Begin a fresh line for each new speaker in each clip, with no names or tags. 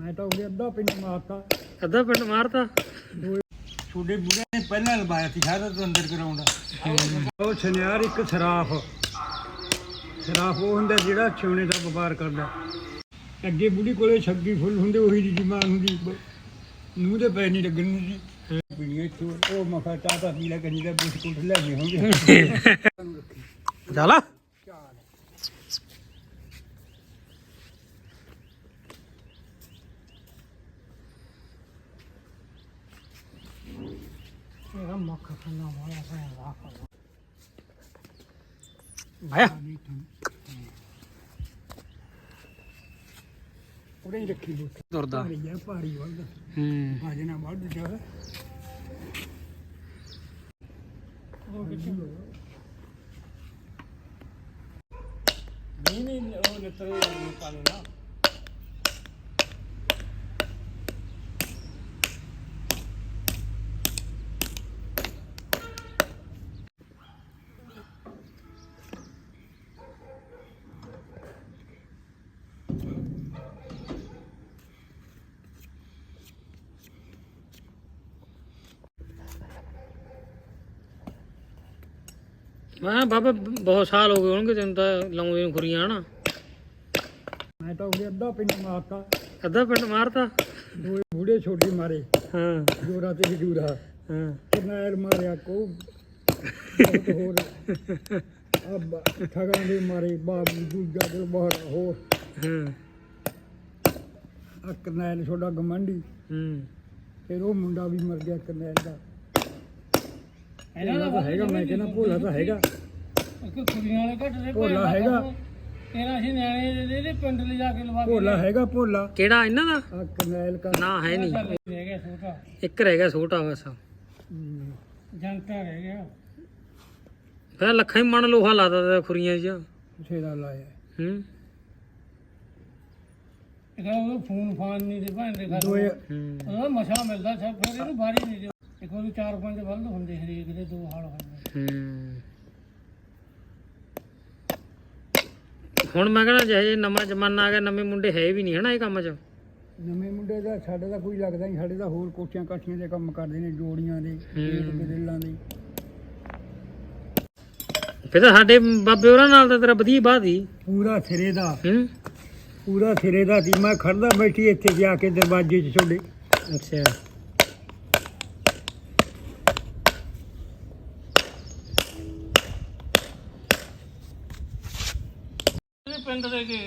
ਮੈਂ ਤਾਂ ਉਹਦੇ ਅੱਧਾ ਪਿੰਡ ਮਾਰਤਾ।
ਅੱਧਾ ਪਿੰਡ ਮਾਰਤਾ?
ਛੋਡੇ ਬੁੜੇ ਨੇ ਪਹਿਲਾਂ ਲਵਾਇਆ ਸੀ ਸਾਰਾ ਤੋਂ ਅੰਦਰ ਗਰਾਉਂਡ ਉਹ ਸ਼ਨਿਆਰ ਇੱਕ ਸਰਾਫ। ਸਰਾਫ ਉਹ ਹੁੰਦਾ ਜਿਹੜਾ ਛੋਣੇ ਦਾ ਵਪਾਰ ਕਰਦਾ। ਅੱਗੇ ਬੁੜੀ ਕੋਲੇ ਛੱਗੀ ਫੁੱਲ ਹੁੰਦੇ ਉਹੀ ਦੀ ਜ਼ਮਾਨ ਹੁੰਦੀ। ਨੂੰ ਦੇ ਪੈ ਨਹੀਂ ਲੱਗਣ ਨੂੰ ਜੀ ਪੀਣੀਆਂ ਚੋ ਉਹ ਮਖਾ ਚਾਹਤਾ ਪੀ ਲੈ ਕੰਨੀ ਦਾ ਬਿਸਕੁਟ ਲੈ ਹੋਣਗੇ
ਚੱਲ
ਇਹਦਾ ਮੱਖ ਖਾਣਾ ਵਾਲਾ ਭੈਣ
ਭਾਇਆ
ਉਹਦੇ ਹੀ ਰੱਖੀ ਬੁੱਤ
ਤੁਰਦਾ
ਭਾਰੀ ਆ ਭਾਰੀ ਵੱਧ
ਹੂੰ
ਹਾਜਨਾ ਵੱਧ ਜਾ ਉਹ ਕਿੱਥੇ ਨਹੀਂ ਨਹੀਂ ਉਹ ਨਿਤਰੇ ਪਾਣੀ ਨਾ
ਮੈਂ ਕਿਹਾ ਬਾਬਾ ਬਹੁਤ ਸਾਲ ਹੋ ਗਏ ਹੋਣਗੇ ਤੈਨੂੰ ਤਾਂ ਲਾਉਂਦੇ ਨੂੰ ਖੁਰੀਆਂ ਹਨਾ?
ਮੈਂ ਤਾਂ ਉਹਦੇ ਅੱਧਾ ਪਿੰਡ ਮਾਰਤਾ।
ਅੱਧਾ ਪਿੰਡ ਮਾਰਤਾ?
ਦੋ ਬੂੜੇ ਛੋਟੇ ਮਾਰੇ।
ਹਾਂ।
ਜੋਰਾ ਤੇ ਹਜੂਰਾ
ਹਾਂ।
ਕਰਨੈਲ ਮਾਰਿਆ ਕੋ ਬਹੁਤ ਹੋਰ। ਅਬ ਠਗਾਂ ਦੇ ਮਾਰੇ ਬਾਬੂ ਦੂਜਾ ਦਿਲ ਬਹੁਤ ਹੋਰ।
ਹਾਂ।
ਆ ਕਰਨੈਲ ਛੋਡਾ ਗਮੰਡੀ।
ਹੂੰ।
ਫਿਰ ਉਹ ਮੁੰਡਾ ਵੀ ਮਰ ਗਿਆ ਕਰਨੈਲ ਦਾ। ਇਹਨਾਂ ਦਾ ਹੈਗਾ ਮੈਂ ਕਹਿੰਦਾ ਭੋਲਾ ਤਾਂ ਹੈਗਾ।
ਕੁੜੀਆਂ ਵਾਲੇ ਘੱਟ ਦੇ
ਭੋਲਾ ਹੈਗਾ।
ਤੇਰਾ ਅਸੀਂ ਨਿਆਣੇ ਦੇ ਦੇ ਪਿੰਡ ਲੈ ਜਾ ਕੇ ਲਵਾ ਕੇ
ਭੋਲਾ ਹੈਗਾ ਭੋਲਾ।
ਕਿਹੜਾ ਇਹਨਾਂ ਦਾ?
ਆ ਕਰਨੈਲ ਕਾ
ਨਾ ਹੈ ਨਹੀਂ।
ਰਹਿ ਗਿਆ ਛੋਟਾ।
ਇੱਕ ਰਹਿ ਗਿਆ ਛੋਟਾ ਬਸ।
ਹਮ,
ਜੰਟਾ ਰਹਿ ਗਿਆ।
ਫਿਰ ਲੱਖਾਂ ਹੀ ਮਣ ਲੋਹਾ ਲਾਦਾ ਤਾ ਖੁਰੀਆਂ 'ਚ
ਬਥੇਰਾ ਲਾਇਆ।
ਹੂੰ।
ਇਹਦਾ ਉਹ ਫੋਨ ਫਾਨ ਨਹੀਂ ਦੇ ਭਾਂਦੇ ਦੇ
ਹੂੰ
ਉਹਦਾ ਮਸਾ ਮਿਲਦਾ ਸਭ ਫਿਰ ਇਹਨੂੰ ਬਾਰੀ ਨਹੀਂ ਦਿਓ ਇੱਕ ਉਹਨੂੰ ਚਾਰ ਪੰਜ ਬਲਦ ਹੁੰਦੇ ਹਰੇਕ ਦੇ ਦੋ ਹਾਲ ਹੁੰਦੇ
ਹੂੰ। ਹੁਣ ਮੈਂ ਕਹਿੰਦਾ ਜਿਹੇ ਨਵਾਂ ਜ਼ਮਾਨਾ ਆ ਗਿਆ ਨਵੇਂ ਮੁੰਡੇ ਹੈ ਵੀ ਨਹੀਂ ਹਨਾ ਇਹ ਕੰਮ 'ਚ?
ਨਵੇਂ ਮੁੰਡੇ ਦਾ ਸਾਡੇ ਦਾ ਕੋਈ ਲੱਗਦਾ ਨਹੀਂ ਸਾਡੇ ਦਾ ਹੋਰ ਕੋਠੀਆਂ ਕਾਠੀਆਂ ਦੇ ਕੰਮ ਕਰਦੇ ਨੇ ਜੋੜੀਆਂ ਦੇ ਗਦੇਲਾਂ ਦੇ।
ਫਿਰ ਤਾਂ ਸਾਡੇ ਬਾਬੇ ਹੋਰਾਂ ਨਾਲ ਤਾਂ ਤੇਰਾ ਵਧੀਆ ਬਾਤ ਹੀ
ਪੂਰਾ ਸਿਰੇ ਦਾ।
ਹੂੰ।
ਪੂਰਾ ਸਿਰੇ ਦਾ ਸੀ। ਮੈਂ ਖੜਦਾ ਬੈਠੀ ਇੱਥੇ ਜਾ ਕੇ ਦਰਵਾਜ਼ੇ 'ਚ ਛੋਡੇ।
ਅੱਛਾ
ਇਹਦੇ ਪਿੰਡ ਦੇ ਕੇ।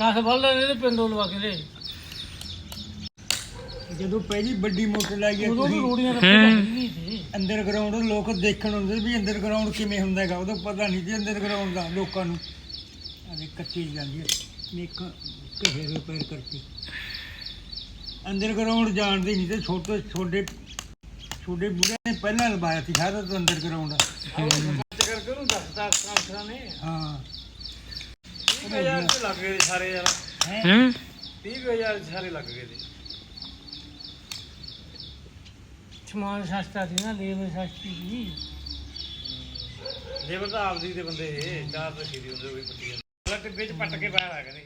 10 ਬਲਦ ਇਹਦੇ ਪਿੰਡੋਂ ਲਵਾ ਕੇ ਲੈ
ਜਦੋਂ ਪਹਿਲੀ ਵੱਡੀ ਮੋਟਰ ਲਾਈ ਹੈ
ਉਦੋਂ ਵੀ
ਤੁਸੀਂ
ਰੋੜੀਆਂ। ਰੱਖੀ ਸੀ
ਅੰਡਰਗਰਾਉਂਡ ਲੋਕ ਦੇਖਣ ਹੁੰਦੇ ਵੀ ਅੰਡਰਗਰਾਉਂਡ ਕਿਵੇਂ ਹੁੰਦਾ ਹੈਗਾ ਉਦੋਂ ਪਤਾ ਨਹੀਂ ਸੀ ਅੰਡਰਗਰਾਉਂਡ ਦਾ ਲੋਕਾਂ ਨੂੰ। ਅਜੇ ਕੱਚੀ ਜਾਂਦੀ ਹੈ ਮੇਕ ਕਿਸੇ ਦੇ ਪੈਰ ਕਰਤੀ ਅੰਡਰਗਰਾਉਂਡ ਜਾਣਦੇ ਨਹੀਂ ਤੇ ਛੋਟੇ ਛੋਡੇ ਛੋਡੇ ਬੁੜੇ ਨੇ ਪਹਿਲਾਂ ਲਵਾਇਆ ਸੀ ਸਾਰਾ ਤੋਂ ਅੰਡਰਗਰਾਉਂਡ
ਕਰਕੇ ਉਹਨੂੰ ਦੱਸਦਾ ਕਾਂਸਰਾ ਨੇ।
ਹਾਂ।
30000 ਤੇ ਲੱਗ ਗਏ ਸਾਰੇ ਯਾਰ।
ਹੂੰ?
30000 ਸਾਰੇ ਲੱਗ ਗਏ ਸੀ ਸਮਾਨ ਸਸਤਾ ਸੀ ਨਾ ਲੇਬਰ ਸਸਤੀ ਸੀ।
ਲੇਬਰ ਤਾਂ ਆਪਦੀ ਦੇ ਬੰਦੇ ਇਹ ਚਾਰ ਰੱਖੀ ਦੀ ਹੁੰਦੇ ਉਹ ਵੀ ਪੱਟੀ ਜਾਂਦੇ। ਲੱਗ ਵਿੱਚ ਪੱਟ ਕੇ ਪਾਇਆ ਹੋਇਆ ਕਹਿੰਦੇ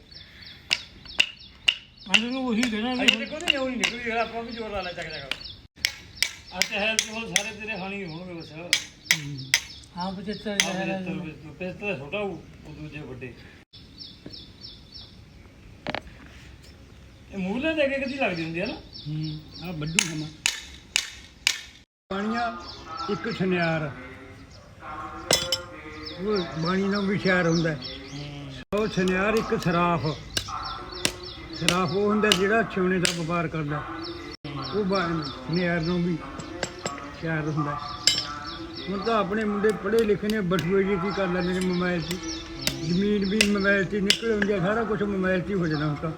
ਮੈਂ ਨੂੰ ਉਹੀ ਕਹਿਣਾ
ਅਜੇ ਤੇ ਕੋਈ ਨਹੀਂ ਉਹ ਨਹੀਂ ਨਿਕਲੀ ਜਿਹੜਾ ਆਪਾਂ ਵੀ ਜ਼ੋਰ ਲਾ ਲੈ ਚੱਕ ਚੱਕ। ਆ ਤੇ ਹੈਲ ਕੋਲ ਸਾਰੇ ਤੇਰੇ ਹਾਣੀ ਹੋਣਗੇ ਬਸ।
ਹਾਂ। 75
ਆਹ
ਹਜ਼ਾਰ
ਪਿਸਤਲ ਛੋਟਾ ਉਹ ਦੂਜੇ ਵੱਡੇ। ਮੂਲੇ ਦੇ ਕੇ ਕਦੀ ਲੱਗਦੀ ਹੁੰਦੀ ਹੈ ਨਾ?
ਹੂੰ। ਆ ਵੱਡੂ ਸਮਾਂ ਬਾਣੀਆਂ ਇੱਕ ਸੁਨਿਆਰ। ਉਹ ਬਾਣੀ ਨਾਲ ਵੀ ਸ਼ਹਿਰ ਹੁੰਦਾ। ਉਹ ਸੁਨਿਆਰ ਇੱਕ ਸਰਾਫ। ਸਰਾਫ ਉਹ ਹੁੰਦਾ ਜਿਹੜਾ ਛੋਣੇ ਦਾ ਵਪਾਰ ਕਰਦਾ। ਉਹ ਬਾ- ਸੁਨਿਆਰ ਨੂੰ ਵੀ ਸ਼ਹਿਰ ਹੁੰਦਾ। ਹੁਣ ਤਾਂ ਆਪਣੇ ਮੁੰਡੇ ਪੜ੍ਹੇ ਲਿਖੇ ਨੇ ਬਟੂਏ ਜੀ ਕੀ ਕਰ ਲੈਂਦੇ ਨੇ ਮੋਬਾਈਲ 'ਚ। ਜ਼ਮੀਨ ਵੀ ਮੋਬਾਈਲ 'ਚ ਨਿਕਲ ਹੁੰਦੀ ਸਾਰਾ ਕੁਝ ਮੋਬਾਈਲ 'ਚ ਹੀ ਹੋ ਜਾਣਾ ਹੁਣ ਤਾਂ।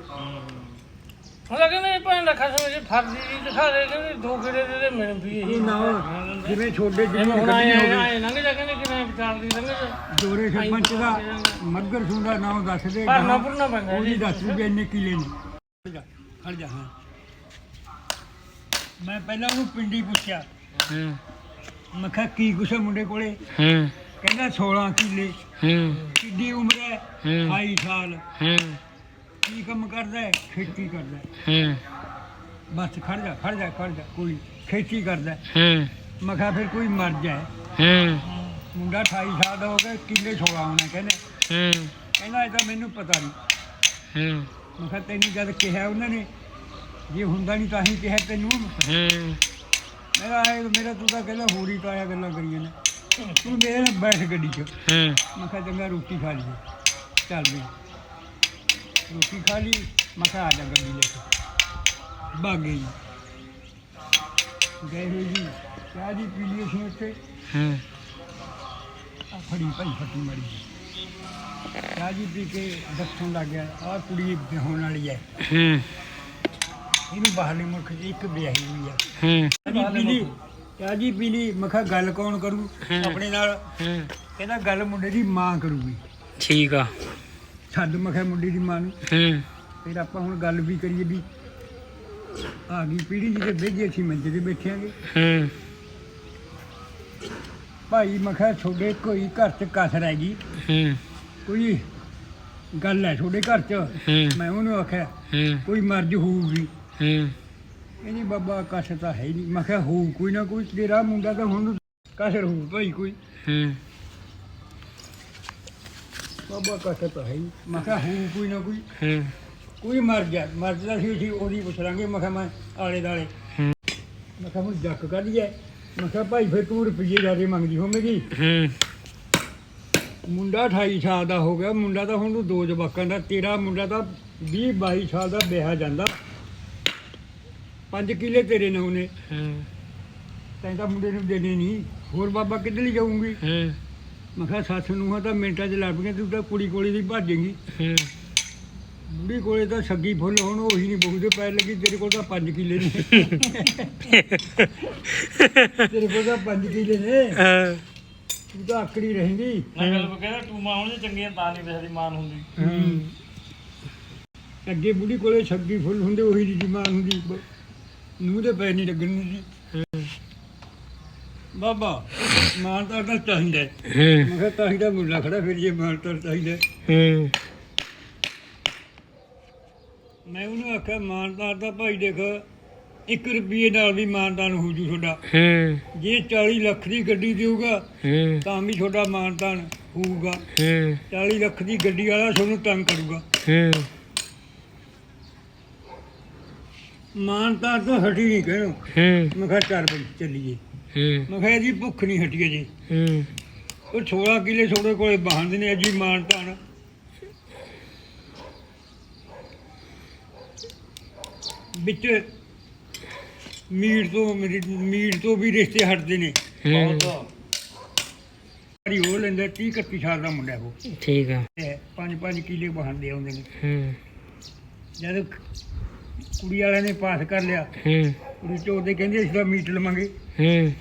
ਉਹਦਾ ਕਹਿੰਦੇ ਭੈਣ ਦਾ ਖਸਮ ਜੇ ਫਰਜ਼ੀ ਜੀ ਦਿਖਾ ਦੇ ਕਹਿੰਦੇ ਦੋ ਕਿਹੜੇ ਦੇ ਦੇ ਮਿਲ ਵੀ
ਇਹ ਨਾ ਜਿਵੇਂ ਛੋਡੇ
ਜਿਵੇਂ ਹੁਣ ਆਏ ਆਏ ਲੰਘ ਜਾ ਕਹਿੰਦੇ ਕਿਵੇਂ ਵਿਚਾਰ ਦੀ ਲੰਘ ਜਾ।
ਦੋਰੇ ਸਰਪੰਚ ਦਾ ਮੱਗਰ ਸਿੰਘ ਦਾ ਨਾਮ ਦੱਸ ਦੇ
ਭਰਨਾ ਭੁਰਨਾ ਪੈਂਦਾ
ਉਹਦੀ। ਦੱਸ ਵੀ ਇੰਨੇ ਕਿਲੇ ਨੇ। ਖੜ ਜਾ ਹਾਂ। ਮੈਂ ਪਹਿਲਾਂ ਉਹਨੂੰ ਪਿੰਡੀ ਪੁੱਛਿਆ
ਹੂੰ।
ਮੈਂ ਕਿਹਾ ਕੀ ਕੁਛ ਮੁੰਡੇ ਕੋਲੇ?
ਹੂੰ।
ਕਹਿੰਦਾ 16 ਕਿੱਲੇ।
ਹੂੰ।
ਕਿੱਡੀ ਉਮਰ ਹੈ?
ਹੂੰ।
28 ਸਾਲ।
ਹੂੰ।
ਕੀ ਕੰਮ ਕਰਦਾ ਹੈ? ਖੇਤੀ ਕਰਦਾ ਹੈ।
ਹੂੰ।
ਬਸ ਖੜ ਜਾ ਖੜ ਜਾ ਖੜ ਜਾ ਕੋਈ ਖੇਤੀ ਕਰਦਾ ਹੈ।
ਹੂੰ।
ਮੈਂ ਕਿਹਾ ਫਿਰ ਕੋਈ ਮਰ ਜਾਏ।
ਹੂੰ।
ਮੁੰਡਾ 28 ਸਾਲ ਦਾ ਹੋ ਗਿਆ ਕਿੱਲੇ ਛੋੜਾ ਹੋਣਾ ਕਹਿੰਦੇ।
ਹੂੰ।
ਕਹਿੰਦਾ ਇਹ ਤਾਂ ਮੈਨੂੰ ਪਤਾ ਨਹੀਂ।
ਹੂੰ।
ਮੈਂ ਕਿਹਾ ਤੈਨੂੰ ਜਦ ਕਿਹਾ ਉਹਨਾਂ ਨੇ ਜੇ ਹੁੰਦਾ ਨਹੀਂ ਤਾਂ ਹੀ ਕਿਹਾ ਤੈਨੂੰ।
ਹੂੰ।
ਮੇਰਾ ਇਹ ਮੇਰਾ ਤੂੰ ਤਾਂ ਕਹਿੰਦਾ ਹੋਰੀ ਤਾਇਆ ਗੱਲਾਂ ਕਰੀਆਂ ਨੇ। ਤੂੰ ਮੇਰੇ ਨਾਲ ਬੈਠ ਗੱਡੀ 'ਚ।
ਹੂੰ।
ਮੈਂ ਕਿਹਾ ਚੰਗਾ ਰੋਟੀ ਖਾ ਲਈਏ। ਚੱਲ ਵੀ ਰੋਟੀ ਖਾ ਲਈ ਮੈਂ ਕਿਹਾ ਆ ਜਾ ਗੱਡੀ ਲੈ ਕੇ। ਬਾਗੇ ਜੀ ਗਏ ਹੋਏ ਜੀ ਚਾਹ ਜੀ ਪੀ ਲਈ ਅਸੀਂ ਉੱਥੇ।
ਹੂੰ।
ਆ ਫੜੀ ਭਾਈ ਫੱਟੀ ਮੜੀ ਚਾਹ ਜੀ ਪੀ ਕੇ ਦੱਸਣ ਲੱਗ ਗਿਆ ਆਹ ਕੁੜੀ ਵਿਆਹੁਣ ਵਾਲੀ ਹੈ।
ਹੂੰ।
ਇਹਨੂੰ ਬਾਹਰਲੇ ਮੁਲਕ 'ਚ ਇੱਕ ਵਿਆਹੀ ਹੋਈ ਹੈ
ਹੂੰ।
ਚਾਹ ਜੀ ਪੀ ਲਈ ਚਾਹ ਜੀ ਪੀ ਲਈ ਮੈਂ ਕਿਹਾ ਗੱਲ ਕੌਣ ਕਰੂ। ਆਪਣੇ ਨਾਲ।
ਹੂੰ।
ਕਹਿੰਦਾ ਗੱਲ ਮੁੰਡੇ ਦੀ ਮਾਂ ਕਰੂਗੀ।
ਠੀਕ ਆ।
ਛੱਡ ਮੈਂ ਕਿਹਾ ਮੁੰਡੇ ਦੀ ਮਾਂ ਨੂੰ।
ਹੂੰ।
ਫਿਰ ਆਪਾਂ ਹੁਣ ਗੱਲ ਵੀ ਕਰੀਏ ਵੀ ਆ ਗਈ ਪੀੜੀ ਜਿਹਦੇ ਬੇਜੇ ਅਸੀਂ ਮੰਜੇ ਤੇ ਬੈਠਿਆਂਗੇ।
ਹੂੰ।
ਭਾਈ ਮੈਂ ਕਿਹਾ ਤੁਹਾਡੇ ਕੋਈ ਘਰ 'ਚ ਕਸਰ ਹੈਗੀ
ਹੂੰ।
ਕੋਈ ਗੱਲ ਹੈ ਤੁਹਾਡੇ ਘਰ 'ਚ?
ਹੂੰ।
ਮੈਂ ਉਹਨੂੰ ਆਖਿਆ
ਹੂੰ।
ਕੋਈ ਮਰਜ਼ ਹੋਊਗੀ।
ਹੂੰ।
ਕਹਿੰਦੀ ਬਾਬਾ ਕਸਰ ਤਾਂ ਹੈ ਹੀ ਨਹੀਂ। ਮੈਂ ਕਿਹਾ ਹੋਊ ਕੋਈ ਨਾ ਕੋਈ ਤੇਰਾ ਮੁੰਡਾ ਤਾਂ ਹੁਣ ਕਸਰ ਹੋਊ ਭਾਈ ਕੋਈ।
ਹੂੰ।
ਬਾਬਾ ਕਸਰ ਤਾਂ ਹੈ ਹੀ। ਮੈਂ ਕਿਹਾ ਹੋਊ ਕੋਈ ਨਾ ਕੋਈ।
ਹੂੰ।
ਕੋਈ ਮਰ ਗਿਆ ਮਰਦਾ ਸੀ ਅਸੀਂ ਉਹਦੀ ਪੁੱਛ ਲਾਂਗੇ ਮੈਂ ਕਿਹਾ ਮੈਂ ਆਲੇ ਦਾਲੇ।
ਹੂੰ।
ਮੈਂ ਕਿਹਾ ਹੁਣ ਜੱਕ ਕੱਢ ਹੈ ਮੈਂ ਕਿਹਾ ਭਾਈ ਫਿਰ ਤੂੰ ਰੁਪਈਏ ਜ਼ਿਆਦੇ ਮੰਗਦੀ ਹੋਵੇਗੀ।
ਹੂੰ।
ਮੁੰਡਾ 28 ਸਾਲ ਦਾ ਹੋ ਗਿਆ। ਮੁੰਡਾ ਤਾਂ ਹੁਣ ਨੂੰ ਦੋ ਜਵਾਕਾਂ ਦਾ ਤੇਰਾ ਮੁੰਡਾ ਤਾਂ 20 22 ਸਾਲ ਦਾ ਵਿਆਹ ਜਾਂਦਾ। ਪੰਜ ਕਿੱਲੇ ਤੇਰੇ ਨੇ
ਹੂੰ।
ਤੈਂ ਤਾਂ ਮੁੰਡੇ ਨੂੰ ਦੇਣੇ ਨਹੀਂ। ਹੋਰ ਬਾਬਾ ਕਿੱਧਰ ਲਈ ਜਾਊਂਗੀ?
ਹੂੰ।
ਮੈਂ ਕਿਹਾ ਸੱਸ ਨੂੰ ਤਾਂ ਮਿੰਟਾਂ 'ਚ ਲੱਭ ਗਿਆ ਤੂੰ ਤਾਂ ਕੁੜੀ ਕੋਲੇ ਦੀ ਭਾਜੇਗੀ।
ਹੂੰ
ਬੁੜੀ ਕੋਲੇ ਤਾਂ ਸੱਗੀ ਫੁੱਲ ਹੁਣ ਉਹੀ ਨਹੀਂ ਬਹੂ ਦੇ ਪੈਰ ਲੱਗੀ ਤੇਰੇ ਕੋਲ ਤਾਂ ਪੰਜ ਕਿੱਲੇ ਨੇ। ਤੇਰੇ ਕੋਲ ਤਾਂ ਪੰਜ ਕਿੱਲੇ ਨੇ। ਤੂੰ ਤਾਂ ਆਕੜੀ ਰਹੇਂਗੀ
ਮੈਂ ਗੱਲ ਕਹਿੰਦਾ ਟੂਮਾ ਹੁਣ ਜੇ ਚੰਗੀਆਂ ਤਾਂ ਨਹੀਂ ਕਿਸੇ ਦੀ ਮਾਨ ਹੁੰਦੀ।
ਹੂੰ। ਅੱਗੇ ਬੁੜੀ ਕੋਲੇ ਸੱਗੀ ਫੁੱਲ ਹੁੰਦੇ ਉਹੀ ਦੀ ਜ਼ਮਾਨ ਹੁੰਦੀ। ਨੂੰਹ ਦੇ ਪੈਰ ਨਹੀਂ ਲੱਗਣੀ ਸੀ ਬਾਬਾ ਮਾਨਤਾ ਤਾਂ ਚਾਹੀਦਾ ਹੈ।
ਹੂੰ।
ਮੈਂ ਕਿਹਾ ਤਾਂ ਤਾਂ ਮੁੱਲਾ ਖੜਾ ਫਿਰ ਜੇ ਮਾਨਤਾ ਚਾਹੀਦਾ ਹੈ।
ਹੂੰ।
ਮੈਂ ਉਹਨੂੰ ਆਖਿਆ ਮਾਨਤਾ ਤਾਂ ਭਾਈ ਦੇਖ 1 ਰੁਪਏ ਨਾਲ ਵੀ ਮਾਨਤਾਨ ਹੋ ਜੂ ਤੁਹਾਡਾ।
ਹੂੰ।
ਜੇ 40 ਲੱਖ ਦੀ ਗੱਡੀ ਦੇਊਗਾ
ਹੂੰ।
ਤਾਂ ਵੀ ਤੁਹਾਡਾ ਮਾਨਤਾਨ ਹੋਊਗਾ।
ਹੂੰ।
40 ਲੱਖ ਦੀ ਗੱਡੀ ਵਾਲਾ ਤੁਹਾਨੂੰ ਤੰਗ ਕਰੂਗਾ।
ਹੂੰ।
ਮਾਨਤਾ ਤੋਂ ਹਟੀ ਨਹੀਂ ਕਹਿਣੋ।
ਹੂੰ।
ਮੈਂ ਕਿਹਾ ਚੱਲ ਬਈ ਚੱਲੀਏ।
ਹੂੰ।
ਮੈਂ ਕਿਹਾ ਇਹਦੀ ਭੁੱਖ ਨਹੀਂ ਹਟੀ ਅਜੇ।
ਹੂੰ।
ਉਹ 16 ਕਿਲੇ ਤੁਹਾਡੇ ਕੋਲੇ ਬਹਾਂਦੇ ਨੇ ਅਜੀ ਮਾਨਤਾਨ ਵਿੱਚ ਮੀਟ ਤੋਂ ਮੇਰੀ ਮੀਟ ਤੋਂ ਵੀ ਰਿਸ਼ਤੇ ਹਟਦੇ ਨੇ।
ਹੂੰ।
ਉਹ ਲੈਂਦਾ 30 31 ਸਾਲ ਦਾ ਮੁੰਡਾ ਉਹ।
ਠੀਕ ਆ।
ਤੇ ਪੰਜ ਪੰਜ ਕਿਲੇ ਬਹਾਂਦੇ ਆਉਂਦੇ ਨੇ।
ਹੂੰ।
ਜਦ ਕੁੜੀ ਵਾਲਿਆਂ ਨੇ ਪਾਸ ਕਰ ਲਿਆ।
ਹੂੰ।
ਕੁੜੀ ਚੋਰ ਦੇ ਕਹਿੰਦੇ ਅਸੀਂ ਤਾਂ ਮੀਟ ਲਵਾਂਗੇ।
ਹੂੰ।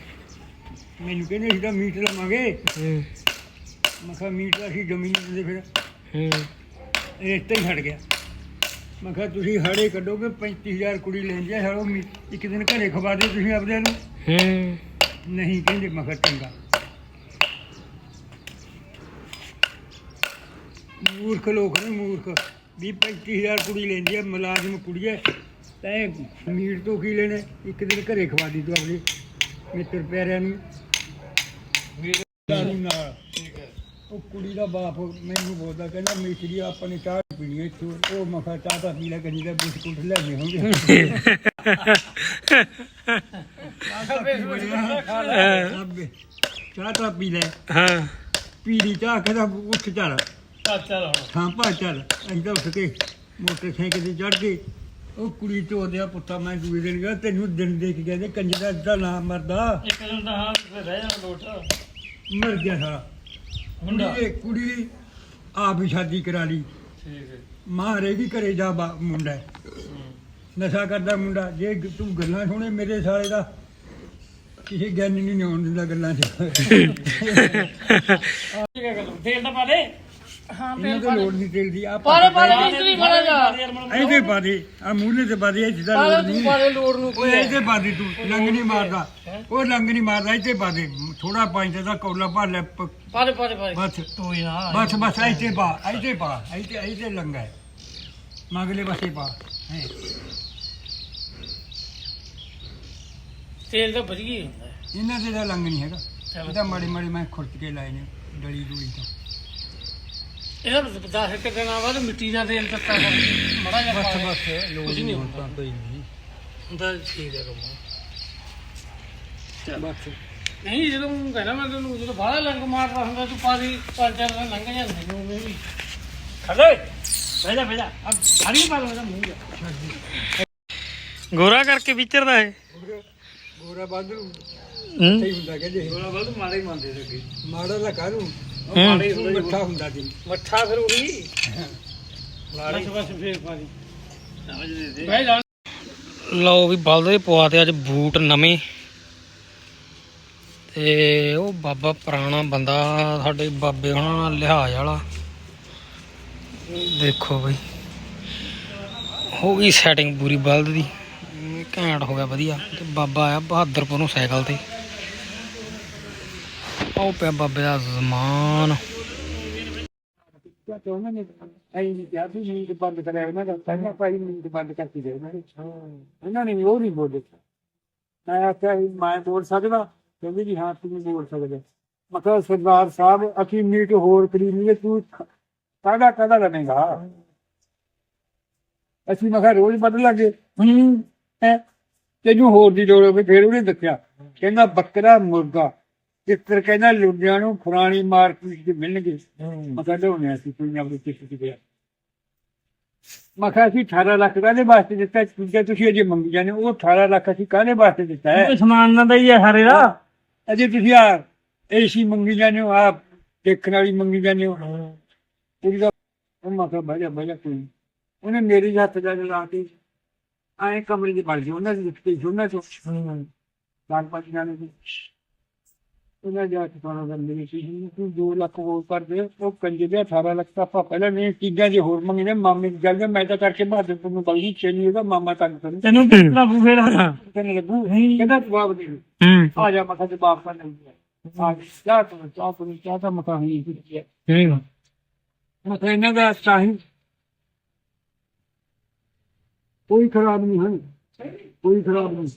ਮੈਨੂੰ ਕਹਿੰਦੇ ਅਸੀਂ ਤਾਂ ਮੀਟ ਲਵਾਂਗੇ।
ਹੂੰ।
ਮੈਂ ਕਿਹਾ ਮੀਟ ਤਾਂ ਅਸੀਂ ਜ਼ਮੀਨ ਦਿੰਦੇ ਫਿਰ।
ਹੂੰ।
ਰਿਸ਼ਤਾ ਹੀ ਹਟ ਗਿਆ। ਮੈਂ ਕਿਹਾ ਤੁਸੀਂ ਹੜੇ ਕੱਢੋਗੇ 35000 ਕੁੜੀ ਲੈਂਦੀ ਹੈ ਹੜੋ ਇੱਕ ਦਿਨ ਘਰੇ ਖਵਾ ਦਿਓ ਤੁਸੀਂ ਆਪਦਿਆਂ ਨੂੰ।
ਹੂੰ।
ਨਹੀਂ ਕਹਿੰਦੇ ਮੈਂ ਕਿਹਾ ਚੰਗਾ। ਮੂਰਖ ਲੋਕ ਨੇ ਮੂਰਖ। ਵੀਹ 35000 ਕੁੜੀ ਲੈਂਦੀ ਹੈ ਮੁਲਾਜ਼ਮ ਕੁੜੀ ਹੈ ਤੈਂ ਮੀਟ ਤੋਂ ਕੀ ਲੈਣੇ? ਇੱਕ ਦਿਨ ਘਰੇ ਖਵਾ ਦੀ ਤੂੰ ਆਪਣੇ ਮਿੱਤਰ ਪਿਆਰਿਆਂ ਨੂੰ। ਦਾਰੂ ਨਾਲ। ਉਹ ਕੁੜੀ ਦਾ ਬਾਪ ਮੈਨੂੰ ਬੋਲਦਾ ਕਹਿੰਦਾ ਮਿਸਰੀ ਆਪਾਂ ਨੇ ਚਾਹ ਪੀਣੀ ਹੈ ਇੱਥੋਂ। ਉਹ ਮੈਂ ਕਿਹਾ ਚਾਹ ਤਾਂ ਪੀ ਲੈ ਕਹਿੰਦੀ ਦਾ ਬਿਸਕੁਟ ਲੈ ਗਏ ਹੋਣਗੇ। ਚਾਹ ਤਾਂ ਪੀ ਲੈ।
ਹਾਂ।
ਪੀ ਲਈ ਚਾਹ ਕਹਿੰਦਾ ਉੱਠ ਚੱਲ।
ਚੱਲ ਚੱਲ ਹੁਣ।
ਥਾਂ ਭਾ ਚੱਲ। ਤਾਂ ਉੱਠ ਕੇ ਮੋਟਰਸਾਈਕਲ ਤੇ ਚੜ ਕੇ ਉਹ ਕੁੜੀ ਚੋਦਿਆ ਪੁੱਤਾ ਮੈਂ ਦੂਏ ਦਿਨ ਗਿਆ ਤੈਨੂੰ ਦਿਨ ਦੇ ਕੇ ਕਹਿੰਦੇ ਕੰਜਰਾ ਦਾ ਨਾਮ ਮਰਦਾ।
ਇੱਕ ਦਿਨ ਤਾਂ ਹਾਂ ਫਿਰ ਰਹਿ ਜਾਣਾ ਲੋਟ।
ਮਰ ਗਿਆ ਸਾਰਾ
ਮੁੰਡਾ?
ਕੁੜੀ ਕੁੜੀ ਆਪ ਹੀ ਸ਼ਾਦੀ ਕਰਾ ਲਈ।
ਠੀਕ ਹੈ।
ਮਾਂ ਰਹੇਗੀ ਘਰੇ ਜਾ ਬਾ- ਮੁੰਡਾ। ਹੈ। ਨਸ਼ਾ ਕਰਦਾ ਮੁੰਡਾ। ਜੇ ਗ- ਤੂੰ ਗੱਲਾਂ ਸੁਣੇ ਮੇਰੇ ਸਾਲੇ ਦਾ ਕਿਸੇ ਗਿਆਨੀ ਨਹੀਂ ਆਉਣ ਦਿੰਦਾ ਗੱਲਾਂ 'ਚ।
ਠੀਕ ਹੈ ਗੱਲ। ਤੇਲ ਤਾਂ ਪਾ ਦੇ।
ਹਾਂ
ਇਹਨਾਂ
ਤੇਲ
ਤੋਂ ਲੋੜ ਨਹੀਂ ਤੇਲ ਦੀ ਆ
ਪਾਰੇ ਪਾਰੇ ਮਿਸਤਰੀ ਮਾਰਾ ਜਾ
ਇਹਦੇ ਪਾ ਦੇ ਆ ਮੂਹਰੇ ਤੇ ਪਾ ਦੇ ਇਹ ਜਿੱਦਾਂ
ਪਾਰੇ
ਲੋੜ
ਤੂੰ
ਨਹੀਂ।
ਪਾਰੇ ਲੋੜ ਨੂੰ
ਓਏ ਇਹਦੇ ਪਾ ਦੇ ਤੂੰ ਲੰਗ ਨਹੀਂ ਮਾਰਦਾ। ਉਹ ਲੰਗ ਨਹੀਂ ਮਾਰਦਾ ਇੱਥੇ ਪਾ ਦੇ ਥੋੜਾ ਪੰਜ ਦਾ ਕੌਲਾ ਭਰ ਲੈ ਪ-
ਪਾਰੇ ਪਾਰੇ ਪਾਰੇ
ਬਸ।
ਤੂੰ ਹੀ ਨਾ।
ਬਸ ਬਸ ਇੱਥੇ ਪਾ ਇੱਥੇ ਪਾ ਇੱਥੇ ਇੱਥੇ ਲੰਗਾ ਹੈ। ਮਗਲੇ ਪਾਸੇ ਪਾ। ਹੈ।
ਤੇਲ ਤਾਂ ਵਧੀਆ ਹੀ ਹੁੰਦਾ ਹੈ।
ਇਹਨਾਂ ਦੇ ਤਾਂ ਲੰਗ ਨਹੀਂ ਹੈਗਾ।
ਚਲੋ।
ਇਹ ਤਾਂ ਮਾੜੇ ਮਾੜੇ ਮੈਂ ਖੁਰਚ ਕੇ ਲਾਏ ਨੇ ਡਲੀ ਡੂਲੀ ਤੋਂ।
ਇਹਦਾ ਦਸ ਇੱਕ ਦਿਨਾਂ ਬਾਅਦ ਮਿੱਟੀ ਦਾ ਤੇਲ ਦਿੱਤਾ ਕਰ ਮੜਾ ਜਿਹਾ
ਬਸ
ਪਾ
ਬਸ ਲੋੜ
ਕੁਝ ਨਹੀਂ
ਨਹੀਂ
ਹੁੰਦਾ।
ਹੁੰਦਾ ਕੋਈ ਨਹੀਂ।
ਹੁੰਦਾ ਠੀਕ ਹੈ ਕੰਮ।
ਬਸ।
ਨਹੀਂ ਜਦੋਂ ਊਂ ਕਹਿੰਦਾ ਮੈਂ ਤੈਨੂੰ ਜਦੋਂ ਬਾਹਲਾ ਲੰਗ ਮਾਰਦਾ ਹੁੰਦਾ ਤੂੰ ਪਾਦੀ ਪੰਜ ਚਾਰ ਦਿਨ ਲੰਘ ਜਾਂਦੇ ਨੇ ਉਵੇਂ ਵੀ।
ਖੜੇ ਬੈਜਾ ਬੈਜਾ ਆ ਭਾਰੀ ਪਾ ਲਓ ਮੂੰਹ ਜਾ।
ਗੋਰਾ ਕਰਕੇ ਵਿਚਰਦਾ ਹੈ
ਗੋਰਾ ਬਾਦਰੂ।
ਹੂੰ।
ਸਹੀ ਹੁੰਦਾ ਕਹਿੰਦੇ
ਥੋੜਾ ਬਹੁਤ ਮਾੜੇ ਹੀ ਮੰਨਦੇ ਸੀ ਅੱਗੇ।
ਮਾੜਾ ਕਾਹਨੂੰ?
ਹੂੰ।
ਮੱਠਾ ਹੁੰਦਾ ਸੀ
ਮੱਠਾ ਫਿਰ ਉਹੀ।
ਬਸ ਬਸ ਫੇਰ ਪਾਦੀ
ਸਮਝਦੇ ਸੀ
ਬਹਿ ਜਾ।
ਲਓ ਵੀ ਬਲਦ ਦੇ ਪਵਾਤੇ ਅੱਜ ਬੂਟ ਨਵੇਂ। ਤੇ ਉਹ ਬਾਬਾ ਪੁਰਾਣਾ ਬੰਦਾ ਸਾਡੇ ਬਾਬੇ ਹੁਣਾਂ ਨਾਲ ਲਿਹਾਜ਼ ਵਾਲਾ। ਦੇਖੋ ਬਈ। ਹੋ ਗਈ ਸੈਟਿੰਗ ਪੂਰੀ ਬਲਦ ਦੀ। ਘੈਂਟ ਹੋ ਗਿਆ ਵਧੀਆ। ਤੇ ਬਾਬਾ ਆਇਆ ਬਹਾਦਰਪੁਰ ਨੂੰ ਸਾਈਕਲ ਤੇ। ਆਓ ਪਿਆ ਬਾਬੇ ਦਾ ਜ਼ਮਾਨ
ਇਹਨਾਂ ਨੇ ਉਹ ਨਹੀਂ ਬੋਲੇ। ਮੈਂ ਆਖਿਆ ਵੀ ਮੈਂ ਬੋਲ ਸਕਦਾ, ਕਹਿੰਦੇ ਜੀ ਹਾਂ ਤੁਸੀਂ ਬੋਲ ਸਕਦੇ। ਮੈਂ ਸਰਦਾਰ ਸਾਹਿਬ, ਅਸੀਂ ਮੀਟ ਹੋਰ ਖਰੀਦਣੀ ਤੂੰ ਕਾਹਦਾ ਕਾਹਦਾ ਲਵੇਂਗਾ? ਅਸੀਂ ਮੈਂ ਕਿਹਾ ਰੋਜ਼ ਬਦਲਾਂਗੇ ਹੂੰ, ਹੈ। ਤੈਨੂੰ ਹੋਰ ਦੀ ਲੋੜ ਹੋਵੇ, ਫਿਰ ਉਹਨੇ ਦੱਸਿਆ। ਕਹਿੰਦਾ ਬੱਕਰਾ ਮੁਰਗਾ। ਕਿੱਕਰ ਕਹਿੰਦਾ ਲੁੱਡਿਆਂ ਨੂੰ ਪੁਰਾਣੀ ਮਾਰਕੀਟ 'ਚ ਮਿਲਣਗੇ। ਮੈਂ ਕਿਹਾ ਲਿਆਉਣੇ ਅਸੀਂ ਕੋਈ ਨਾ ਕੋਈ ਕਿਸੇ ਦੀ ਗਿਆ ਮੈਂ ਕਿਹਾ ਅਸੀਂ 18 ਲੱਖ ਕਾਹਦੇ ਵਾਸਤੇ ਦਿੱਤਾ? ਹੈ ਤੁਸੀਂ ਅਜੇ ਮੰਗੀ ਜਾਂਦੇ ਹੋ, ਉਹ 18 ਲੱਖ ਅਸੀਂ ਕਾਹਦੇ ਵਾਸਤੇ ਦਿੱਤਾ ਹੈ?
ਸਮਾਨ ਨਾ ਦਈ ਹੈ ਸਾਰੇ ਦਾ।
ਅਜੇ ਤੁਸੀਂ ਆ ਏਸੀ ਮੰਗੀ ਜਾਂਦੇ ਹੋ ਆ ਦੇਖਣ ਵਾਲੀ ਮੰਗੀ ਜਾਂਦੇ ਹੋ। ਉਹਦੀ ਦਾ ਉਹ ਮੈਂ ਕਿਹਾ ਬਜਾ ਬਜਾ ਕੋਈ ਨੀ। ਉਹਨੇ ਮੇਰੇ ਹੱਥ ਜਾ ਕੇ ਲਾ ਕੇ ਐਂ ਕਮਰੇ ਦੇ ਬਣ ਉਹਨਾਂ ਦੇ ਦਿੱਤੇ ਉਹਨਾਂ ਚੋਂ ਲਾਗ ਪਾਚ ਜਾਣੇ ਸੀ। ਉਹਨਾਂ ਜਾ ਕੇ ਖਾਣਾ ਬੰਦੇ ਨੇ ਸੀ ਤੂੰ 2 ਲੱਖ ਹੋਰ ਕਰ ਦੇ ਉਹ ਕੰਜੇ ਦੇ 18 ਲੱਖ ਤਾਂ ਆਪਾਂ ਪਹਿਲਾਂ ਨਹੀਂ ਚੀਜ਼ਾਂ ਜੇ ਹੋਰ ਮੰਗਨੇ ਮਾਮੇ ਦੀ ਗੱਲ ਮੈਂ ਤਾਂ ਕਰਕੇ ਬਹਾਦਰ ਨੂੰ ਬੜੀ ਚੇਨੀ ਉਹਦਾ ਮਾਮਾ ਤੰਗ ਕਰੂ।
ਤੈਨੂੰ ਕਿੰਨਾ ਫੇਰ
ਕਹਿੰਦੇ ਲੱਗੂ ਕਹਿੰਦਾ ਜਵਾਬ ਦੇ।
ਹੂੰ।
ਆ ਜਾ ਮਖਾ ਜਵਾਬ ਕਰ ਨਹੀਂ ਆ ਜਾ ਤੂੰ ਚਾਹ ਤੂੰ ਚਾਹ ਤਾਂ ਮਖਾ ਹੀ ਕੀਤੀ ਹੈ
ਹੂੰ
ਮੈਂ ਕਿਹਾ ਇਹਨਾਂ ਦਾ ਸਾਹੀ ਕੋਈ ਖਰਾਬ ਨਹੀਂ ਹੈ ਕੋਈ ਖਰਾਬ ਨਹੀਂ।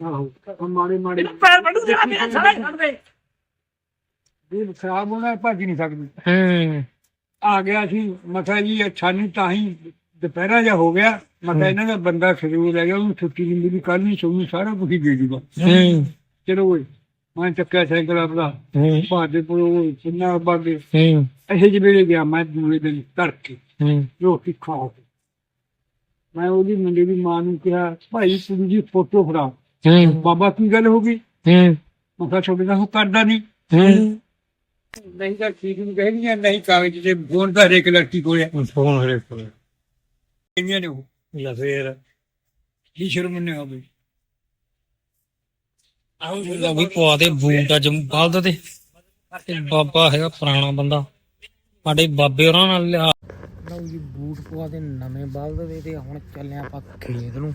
ਆਹੋ ਮਾੜੇ ਮਾੜੇ
ਪੈਰ ਵੱਢ ਦੇ ਮੇਰਾ ਸਾਰਾ ਛੱਡ ਦੇ।
ਇਹ ਖਰਾਬ ਹੋਣਾ ਭੱਜ ਨਹੀਂ ਸਕਦੀ।
ਹੂੰ।
ਆ ਗਿਆ ਸੀ ਮੈਂ ਕਿਹਾ ਜੀ ਅੱਛਾ ਨਹੀਂ ਤਾਂ ਹੀ ਦੁਪਹਿਰਾ ਜਾ ਹੋ ਗਿਆ। ਮੈਂ ਕਿਹਾ ਇਹਨਾਂ ਦਾ ਬੰਦਾ ਸ਼ਰੀਰ ਲੈ ਗਿਆ ਉਹਨੂੰ ਛੁੱਟੀ ਨਹੀਂ ਮਿਲੀ ਕੱਲ ਨਹੀਂ ਸੋਨੂੰ ਸਾਰਾ ਕੁਝ ਦੇ ਦੂਗਾ।
ਹੂੰ।
ਚਲੋ ਓਏ ਮੈਂ ਚੱਕਿਆ ਸਾਈਕਲ ਆਪਦਾ। ਭਾਦੇ ਕੋਲ ਕਿੰਨਾ ਬਾਗੇ
ਹੂੰ।
ਐਸੇ ਜਿਹੇ ਵੇਲੇ ਗਿਆ ਮੈਂ ਦੂਲੇ ਦਿਨ ਤੜਕੇ।
ਹੂੰ।
ਰੋਟੀ ਖਾ ਕੇ। ਮੈਂ ਉਹਦੀ ਮੁੰਡੇ ਦੀ ਮਾਂ ਨੂੰ ਕਿਹਾ ਭਾਈ ਕੁੜੀ ਦੀ ਫੋਟੋ ਫੜਾ।
ਹੂੰ।
ਬਾਬਾ ਕੀ ਗੱਲ ਹੋ ਗਈ?
ਹੂੰ।
ਮੈਂ ਕਿਹਾ ਛੋਟੇ ਦਾ ਉਹ ਕਰਦਾ ਨਹੀਂ।
ਹੂੰ।
ਨਹੀਂ ਤਾਂ ਠੀਕ ਨਹੀਂ ਕਹਿੰਦੀਆਂ ਨਹੀਂ ਕਾਗਜ਼ ਤੇ ਫੋਨ ਤਾਂ ਹਰੇਕ ਲੜਕੀ ਕੋਲ ਹੈ।
ਫੋਨ ਹਰੇ ਕੋਲ
ਕਹਿੰਦੀਆਂ ਨੇ ਉਹ।
ਲੈ ਫੇਰ।
ਕੀ ਸ਼ਰਮ ਨਹੀਂ ਹੋਵੇ
ਲਓ ਵੀ ਪਵਾ ਦੇ ਬੂਟ ਅੱਜ ਬਲਦ ਤੇ ਬਾਬਾ ਹੈਗਾ ਪੁਰਾਣਾ ਬੰਦਾ। ਸਾਡੇ ਬਾਬੇ ਹੋਰਾਂ ਨਾਲ ਲਿਆ। ਲਓ ਜੀ ਬੂਟ ਪਵਾ ਦੇ ਨਵੇਂ ਬਲਦ ਦੇ ਤੇ ਹੁਣ ਚੱਲੇ ਆਪਾਂ ਖੇਤ ਨੂੰ।